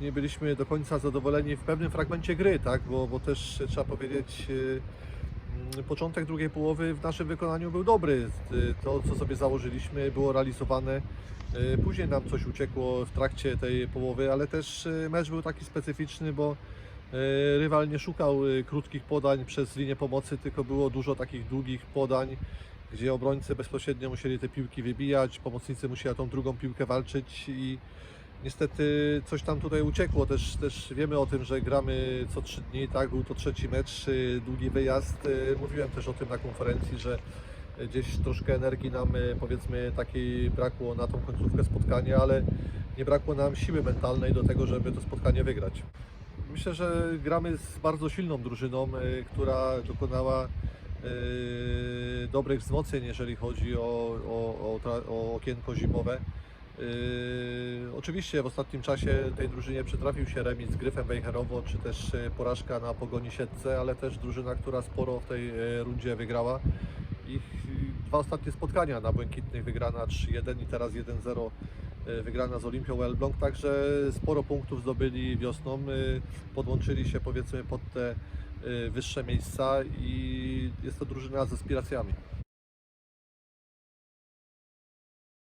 nie byliśmy do końca zadowoleni w pewnym fragmencie gry, tak? bo, bo też trzeba powiedzieć, y, mm, początek drugiej połowy w naszym wykonaniu był dobry. Y, To, co sobie założyliśmy, było realizowane. Y, Później nam coś uciekło w trakcie tej połowy, ale też mecz był taki specyficzny, bo rywal nie szukał krótkich podań przez linię pomocy, tylko było dużo takich długich podań, gdzie obrońcy bezpośrednio musieli te piłki wybijać, pomocnicy musieli o tą drugą piłkę walczyć i niestety coś tam tutaj uciekło. Też, też wiemy o tym, że gramy co trzy dni, tak? Był to trzeci mecz, y, długi wyjazd. Y, Mówiłem też o tym na konferencji, że gdzieś troszkę energii nam y, powiedzmy takiej brakło na tą końcówkę spotkania, ale nie brakło nam siły mentalnej do tego, żeby to spotkanie wygrać. Myślę, że gramy z bardzo silną drużyną, która dokonała dobrych wzmocnień, jeżeli chodzi o, o, o, o okienko zimowe. Yy, oczywiście w ostatnim czasie tej drużynie przytrafił się remis z Gryfem Wejherowo, czy też yy, porażka na Pogoni Siedlce, ale też drużyna, która sporo w tej yy, rundzie wygrała. Ich yy, dwa ostatnie spotkania na Błękitnych wygrana 3-1 i teraz 1-0 yy, wygrana z Olimpią Elbląg, także sporo punktów zdobyli wiosną, podłączyli się powiedzmy pod te wyższe miejsca i jest to drużyna z aspiracjami.